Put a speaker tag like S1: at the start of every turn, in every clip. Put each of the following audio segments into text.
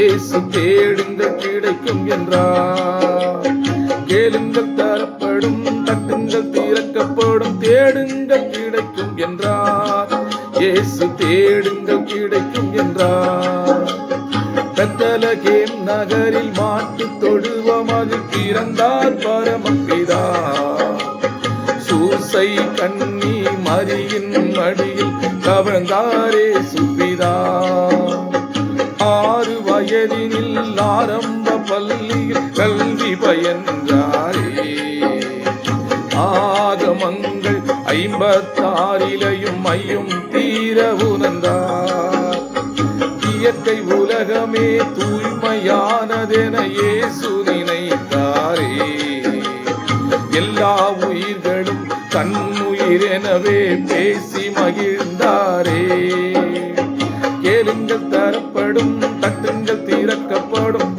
S1: இயேசு தேடுங்கள் கிடைக்கும் என்றார். கேளுங்கள் தரப்படும் தட்டுங்கள் திறக்கப்படும் தேடுங்கள் கிடைக்கும் என்றார். இயேசு தேடுங்கள் கிடைக்கும் என்றார். பெத்தலகேம் நகரில் மாட்டு தொழுவம் தொழுவமதில் பிறந்தார் பரமபிதா. சூசை கண்ணி மரியின் மடியில் கவர்ந்தாரே ஆறு ஆரம்ப பள்ளியில் கல்வி பயின்றாரே ஆகமங்கள் ஐம்பத்தாறிலையும் மையும் தீர உணர்ந்தார். இயற்கை உலகமே தூய்மையானதென இயேசு நினைத்தாரே. எல்லா உயிர்களும் தன்னுயிரெனவே பேசி மகிழ்ந்தாரே. கேளுங்கள் தரப்படும் தட்டு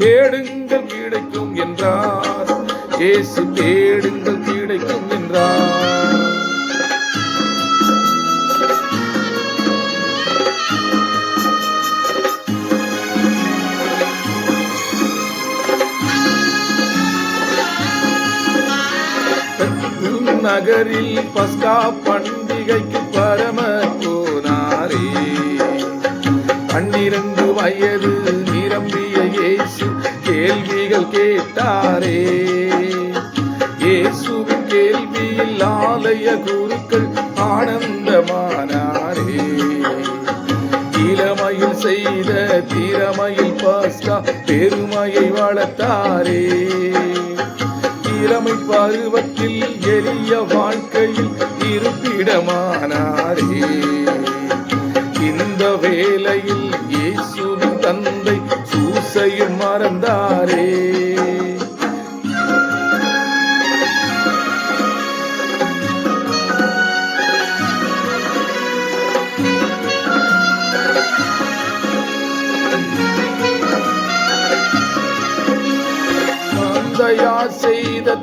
S1: தேடுங்கள் கிடைக்கும் என்றார். இயேசு தேடுங்கள் கிடைக்கும் என்றார். நகரில் பஸ்கா பண்டிகைக்கு பரம கேட்டாரே. இயேசுவின் கேள்வியில் ஆலய குருக்கள் ஆனந்தமானாரே. இளமையில் செய்த திறமையில் பாஸ்கா பெருமையை வளர்த்தாரே. இளமை பருவத்தில் எளிய வாழ்க்கையில் இருப்பிடமானார்.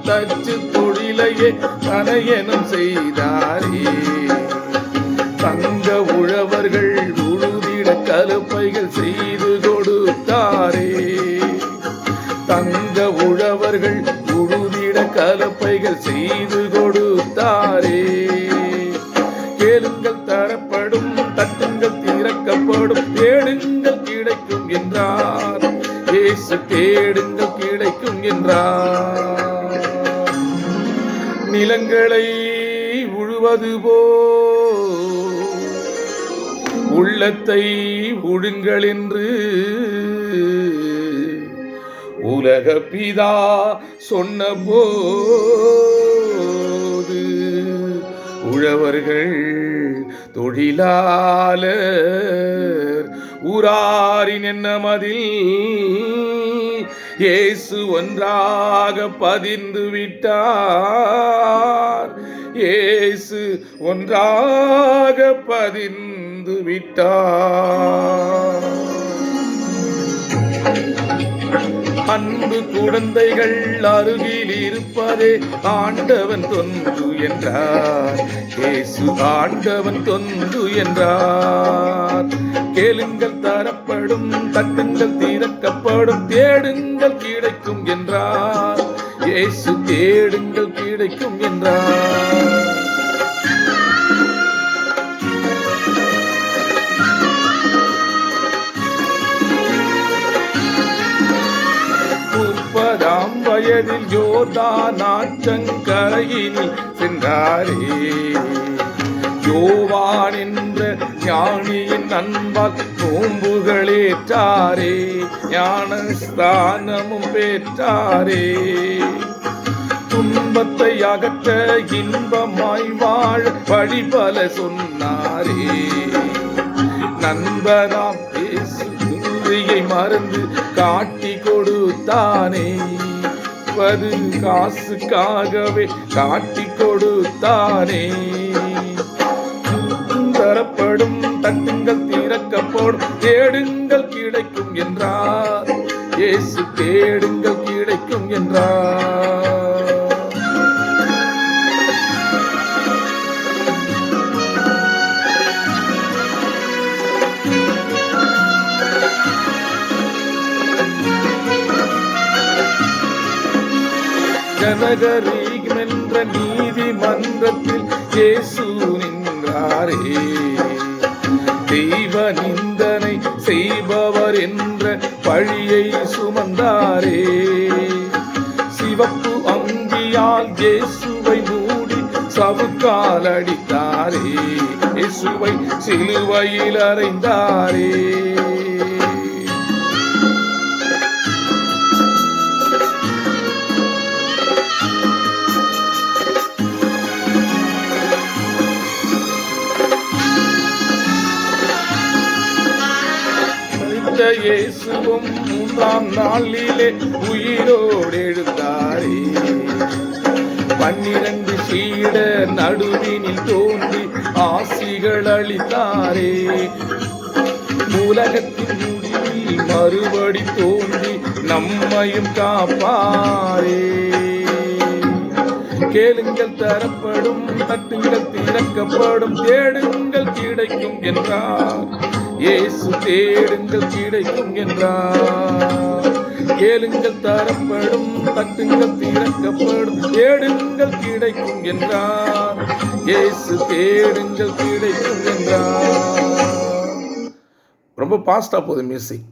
S1: தச்சு தொழிலையே தனையனும் செய்தாரே. தங்க உழவர்கள் உழுதிட கலப்பைகள் செய்து கொடுத்தாரே. தங்க உழவர்கள் உழுதிட கலப்பைகள் செய்து கொடுத்தாரே. கேளுங்கள் தரப்படும் தட்டுங்கள் திறக்கப்படும் தேடுங்கள் கிடைக்கும் என்றார். இயேசு தேடுங்கள் கிடைக்கும் என்றார். நிலங்களை உழுவது போ உள்ளத்தை உழுங்கள் என்று உலக பிதா சொன்ன போது உழவர்கள் தொழிலாளர் ஊராரின் எண்ணமதில் இயேசு ஒன்றாக பதிந்து விட்டார். இயேசு ஒன்றாக பதிந்து விட்டார். அன்பு குழந்தைகள் அருகில் இருப்பதே ஆண்டவன் தொன்று என்றார். இயேசு ஆண்டவன் தொன்று என்றார். கேளுங்கள் தரப்படும் தட்டுங்கள் திறக்கப்படும் தேடுங்கள் கிடைக்கும் என்றார். இயேசு தேடுங்கள் கிடைக்கும் என்றார். முப்பதாம் வயதில் நாற்றங்கரையினில் சென்றாரே. யோவான் என்ற ஞானியின் அன்பால் நோம்புகளேற்றாரே ஞானஸ்தானமும் பெற்றாரே. துன்பத்தை அகற்ற இன்பமாய் வாழ வழி பல சொன்னாரே. நண்பராம் பேசு மறந்து காட்டி கொடுத்தானே. வது காசுக்காகவே காட்டி கொடுத்தானே. தரப்படும் தட்டுங்கள் திறக்கப்படும் தேடுங்கள் கிடைக்கும் என்றார். இயேசு தேடுங்கள் கிடைக்கும் என்றார். ஜனகரீகம் என்ற நீதிமன்றத்தில் இயேசு நின்றாரே. தெய்வ நிந்தனை செய்பவர் என்ற பழியை சுமந்தாரே. சிவப்பு அங்கியால் இயேசுவை மூடி சவுக்கால் அடித்தாரே. இயேசுவை சிலுவையில் அறைந்தாரே. மரித்த இயேசுவும் மூன்றாம் நாளிலே உயிரோடு எழுந்தாரே பன்னிரண்டு சீட நடுவினில் தோன்றி ஆசிகள் அளித்தாரே. உலகத்தின் முடிவில் மறுபடி தோன்றி நம்மையும் காப்பாரே. கேளுங்கள் தரப்படும் தட்டுங்கள் திறக்கப்படும் தேடுங்கள் கிடைக்கும் என்றார். இயேசு தேடுங்கள் கிடைக்கும் என்றார். கேளுங்கள் தரப்படும் தட்டுங்கள் திறக்கப்படும் தேடுங்கள் கிடைக்கும் என்றார். இயேசு தேடுங்கள் கிடைக்கும் என்றார். ரொம்ப பாஸ்டா போகுது மியூசிக்